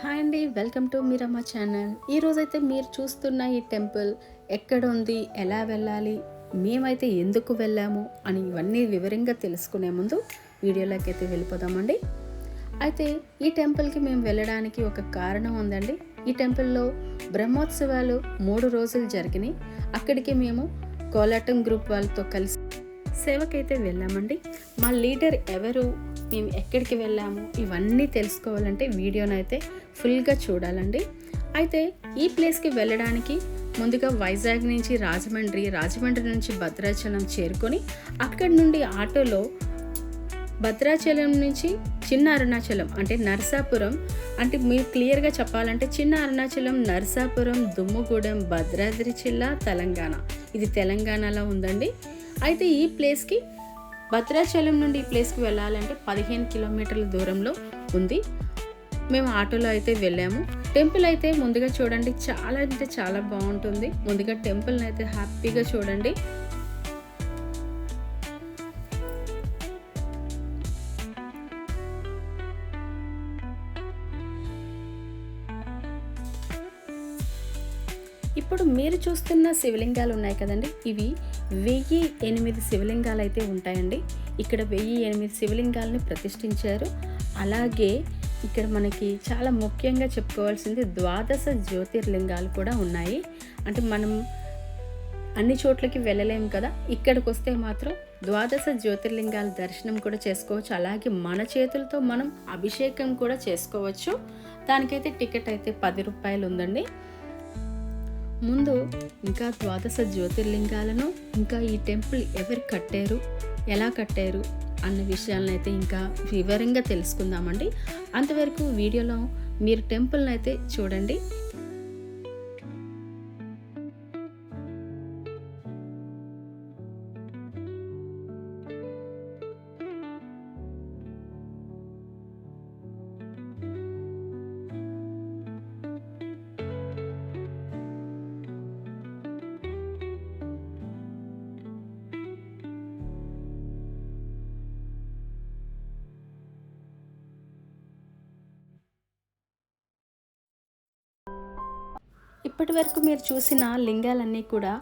Hi అండి welcome to మీరమ్మ channel. ఈరోజైతే మీరు చూస్తున్న ఈ టెంపుల్ ఎక్కడ ఉంది ఎలా వెళ్ళాలి మేమైతే ఎందుకు వెళ్ళాము అని ఇవన్నీ వివరంగా తెలుసుకునే ముందు వీడియోలోకి అయితే వెళ్ళిపోదామండి. అయితే ఈ టెంపుల్కి మేము వెళ్ళడానికి ఒక కారణం ఉందండి. ఈ టెంపుల్లో బ్రహ్మోత్సవాలు మూడు రోజులు జరిగినాయి. అక్కడికి మేము కోలాటం గ్రూప్ వాళ్ళతో కలిసి సేవకైతే వెళ్ళామండి. మా లీడర్ ఎవరు మేము ఎక్కడికి వెళ్ళాము ఇవన్నీ తెలుసుకోవాలంటే వీడియోనైతే ఫుల్గా చూడాలండి. అయితే ఈ ప్లేస్కి వెళ్ళడానికి ముందుగా వైజాగ్ నుంచి రాజమండ్రి రాజమండ్రి నుంచి భద్రాచలం చేరుకొని అక్కడి నుండి ఆటోలో భద్రాచలం నుంచి చిన్న అరుణాచలం అంటే నర్సాపురం. అంటే మీరు క్లియర్గా చెప్పాలంటే చిన్న అరుణాచలం నర్సాపురం దుమ్ముగూడెం భద్రాద్రి జిల్లా తెలంగాణ. ఇది తెలంగాణలో ఉందండి. అయితే ఈ ప్లేస్కి భద్రాచలం నుండి ఈ ప్లేస్కి వెళ్ళాలంటే పదిహేను కిలోమీటర్ల దూరంలో ఉంది. మేము ఆటోలో అయితే వెళ్ళాము. టెంపుల్ అయితే ముందుగా చూడండి చాలా అంటే చాలా బాగుంటుంది. ముందుగా టెంపుల్ని అయితే హ్యాపీగా చూడండి. మీరు చూస్తున్న శివలింగాలు ఉన్నాయి కదండి. ఇవి వెయ్యి ఎనిమిది శివలింగాలు అయితే ఉంటాయండి. ఇక్కడ వెయ్యి ఎనిమిది శివలింగాలని ప్రతిష్ఠించారు. అలాగే ఇక్కడ మనకి చాలా ముఖ్యంగా చెప్పుకోవాల్సింది ద్వాదశ జ్యోతిర్లింగాలు కూడా ఉన్నాయి. అంటే మనం అన్ని చోట్లకి వెళ్ళలేము కదా. ఇక్కడికి వస్తే మాత్రం ద్వాదశ జ్యోతిర్లింగాల దర్శనం కూడా చేసుకోవచ్చు. అలాగే మన చేతులతో మనం అభిషేకం కూడా చేసుకోవచ్చు. దానికైతే టికెట్ అయితే పది రూపాయలు ఉందండి. ముందు ఇంకా ద్వాదశ జ్యోతిర్లింగాలను ఇంకా ఈ టెంపుల్ ఎవరు కట్టారు ఎలా కట్టారు అన్న విషయాలను అయితే ఇంకా వివరంగా తెలుసుకుందామండి. అంతవరకు వీడియోలో మీరు టెంపుల్ని అయితే చూడండి. ఇప్పటి వరకు మీరు చూసిన లింగాలన్నీ కూడా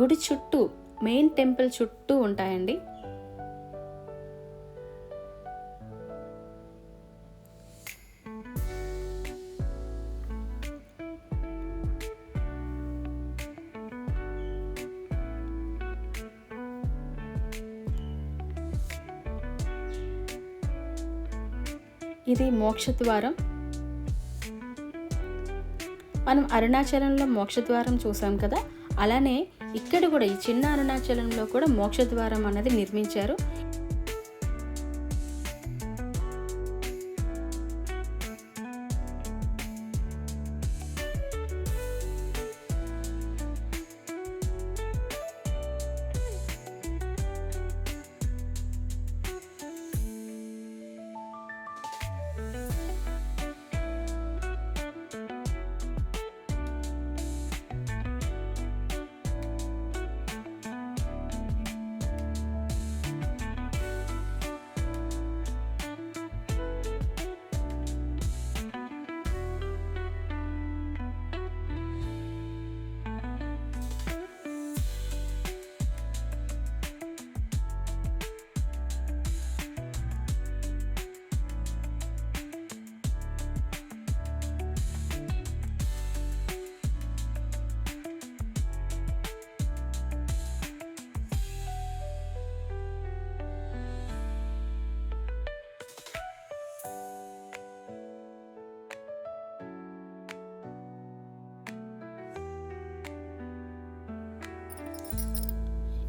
గుడి చుట్టూ మెయిన్ టెంపుల్ చుట్టూ ఉంటాయండి. ఇది మోక్షద్వారం. మనం అరుణాచలంలో మోక్షద్వారం చూసాం కదా అలానే ఇక్కడ కూడా ఈ చిన్న అరుణాచలంలో కూడా మోక్షద్వారం అనేది నిర్మించారు.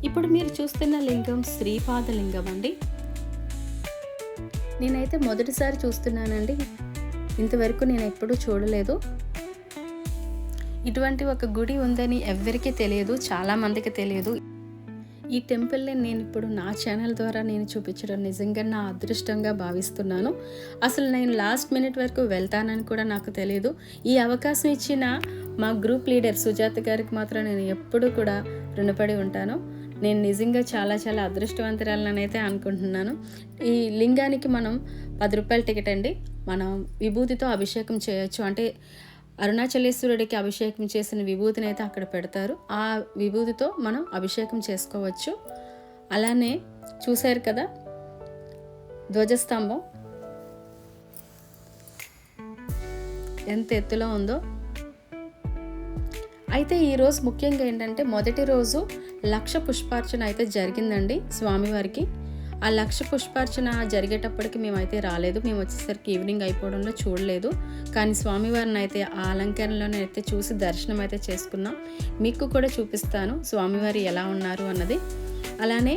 ఇప్పుడు మీరు చూస్తున్న లింగం శ్రీపాద లింగం అండి. నేనైతే మొదటిసారి చూస్తున్నానండి. ఇంతవరకు నేను ఎప్పుడూ చూడలేదు. ఇటువంటి ఒక గుడి ఉందని ఎవ్వరికీ తెలియదు చాలామందికి తెలియదు. ఈ టెంపుల్ని నేను ఇప్పుడు నా ఛానల్ ద్వారా నేను చూపించడం నిజంగా నా అదృష్టంగా భావిస్తున్నాను. అసలు నేను లాస్ట్ మినిట్ వరకు వెళ్తానని కూడా నాకు తెలియదు. ఈ అవకాశం ఇచ్చిన మా గ్రూప్ లీడర్ సుజాత గారికి మాత్రం నేను ఎప్పుడూ కూడా రుణపడి ఉంటాను. నేను నిజంగా చాలా చాలా అదృష్టవంతురాలని అయితే అనుకుంటున్నాను. ఈ లింగానికి మనం పది రూపాయల టికెట్ అండి. మనం విభూతితో అభిషేకం చేయొచ్చు. అంటే అరుణాచలేశ్వరుడికి అభిషేకం చేసిన విభూతిని అయితే అక్కడ పెడతారు. ఆ విభూతితో మనం అభిషేకం చేసుకోవచ్చు. అలానే చూశారు కదా ధ్వజస్తంభం. ఎంత ఎత్తులో ఉందో అయితే ఈరోజు ముఖ్యంగా ఏంటంటే మొదటి రోజు లక్ష పుష్పార్చన అయితే జరిగిందండి స్వామివారికి. ఆ లక్ష పుష్పార్చన జరిగేటప్పటికి మేమైతే రాలేదు. మేము వచ్చేసరికి ఈవినింగ్ అయిపోవడంలో చూడలేదు. కానీ స్వామివారిని అయితే ఆ అలంకరణలోనే అయితే చూసి దర్శనం అయితే చేసుకున్నాం. మీకు కూడా చూపిస్తాను స్వామివారి ఎలా ఉన్నారు అన్నది. అలానే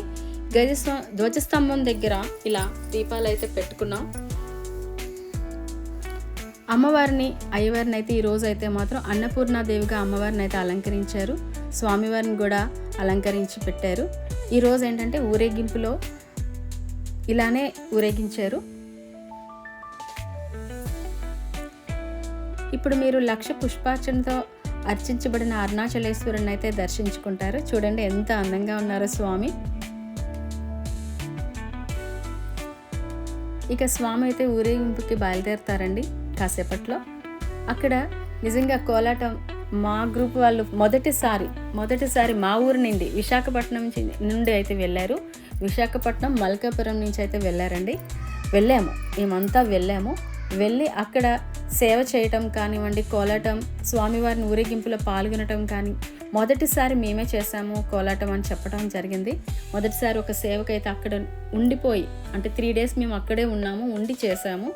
గజస్వ ధ్వజస్తంభం దగ్గర ఇలా దీపాలు అయితే పెట్టుకున్నాం. అమ్మవారిని అయ్యవారిని అయితే ఈరోజు అయితే మాత్రం అన్నపూర్ణాదేవిగా అమ్మవారిని అయితే అలంకరించారు. స్వామివారిని కూడా అలంకరించి పెట్టారు. ఈరోజు ఏంటంటే ఊరేగింపులో ఇలానే ఊరేగించారు. ఇప్పుడు మీరు లక్ష పుష్పార్చనతో అర్చించబడిన అరుణాచలేశ్వరుని అయితే దర్శించుకుంటారు. చూడండి ఎంత అందంగా ఉన్నారో స్వామి. ఇక స్వామి అయితే ఊరేగింపుకి బయలుదేరుతారండి. కాసేపట్లో. అక్కడ నిజంగా కోలాటం మా గ్రూప్ వాళ్ళు మొదటిసారి మొదటిసారి మా ఊరు నుండి విశాఖపట్నం నుండి అయితే వెళ్ళారు. విశాఖపట్నం మల్కాపురం నుంచి అయితే వెళ్ళారండి. వెళ్ళాము. మేమంతా వెళ్ళాము. వెళ్ళి అక్కడ సేవ చేయటం కానివ్వండి కోలాటం స్వామివారిని ఊరేగింపులో పాల్గొనటం కానీ మొదటిసారి మేమే చేసాము కోలాటం అని చెప్పడం జరిగింది. మొదటిసారి ఒక సేవకైతే అక్కడ ఉండిపోయి అంటే త్రీ డేస్ మేము అక్కడే ఉన్నాము ఉండి చేసాము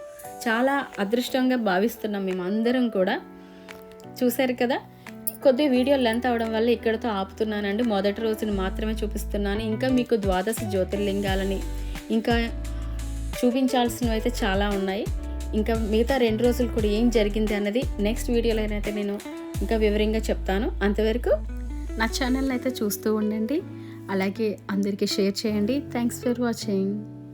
చాలా అదృష్టంగా భావిస్తున్నాం మేము అందరం కూడా. చూశారు కదా? కొద్ది వీడియో లెంత్ అవడం వల్ల ఇక్కడతో ఆపుతున్నానండి. మొదటి రోజుని మాత్రమే చూపిస్తున్నాను. ఇంకా మీకు ద్వాదశ జ్యోతిర్లింగాలని ఇంకా చూపించాల్సినవి అయితే చాలా ఉన్నాయి. ఇంకా మిగతా రెండు రోజులు కూడా ఏం జరిగింది అన్నది నెక్స్ట్ వీడియోలో అయితే నేను ఇంకా వివరంగా చెప్తాను. అంతవరకు నా ఛానల్ అయితే చూస్తూ ఉండండి. అలాగే అందరికీ షేర్ చేయండి. Thanks for watching.